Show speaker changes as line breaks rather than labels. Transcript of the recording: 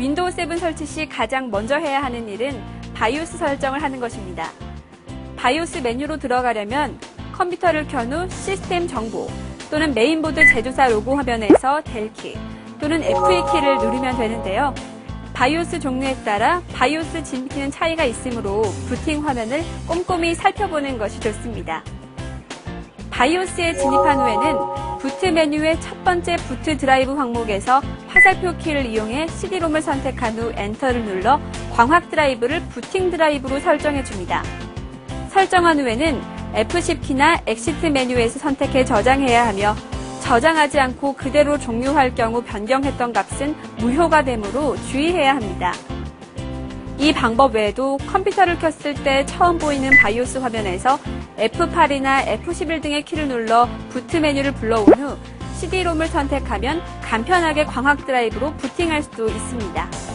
윈도우 7 설치 시 가장 먼저 해야 하는 일은 바이오스 설정을 하는 것입니다. 바이오스 메뉴로 들어가려면 컴퓨터를 켠 후 시스템 정보 또는 메인보드 제조사 로고 화면에서 델키 또는 F2 키를 누르면 되는데요. 바이오스 종류에 따라 바이오스 진입키는 차이가 있으므로 부팅 화면을 꼼꼼히 살펴보는 것이 좋습니다. 바이오스에 진입한 후에는 부트 메뉴의 첫 번째 부트 드라이브 항목에서 화살표 키를 이용해 CD롬을 선택한 후 엔터를 눌러 광학 드라이브를 부팅 드라이브로 설정해 줍니다. 설정한 후에는 F10 키나 엑시트 메뉴에서 선택해 저장해야 하며 저장하지 않고 그대로 종료할 경우 변경했던 값은 무효가 되므로 주의해야 합니다. 이 방법 외에도 컴퓨터를 켰을 때 처음 보이는 바이오스 화면에서 F8이나 F11 등의 키를 눌러 부트 메뉴를 불러온 후 CD롬을 선택하면 간편하게 광학 드라이브로 부팅할 수도 있습니다.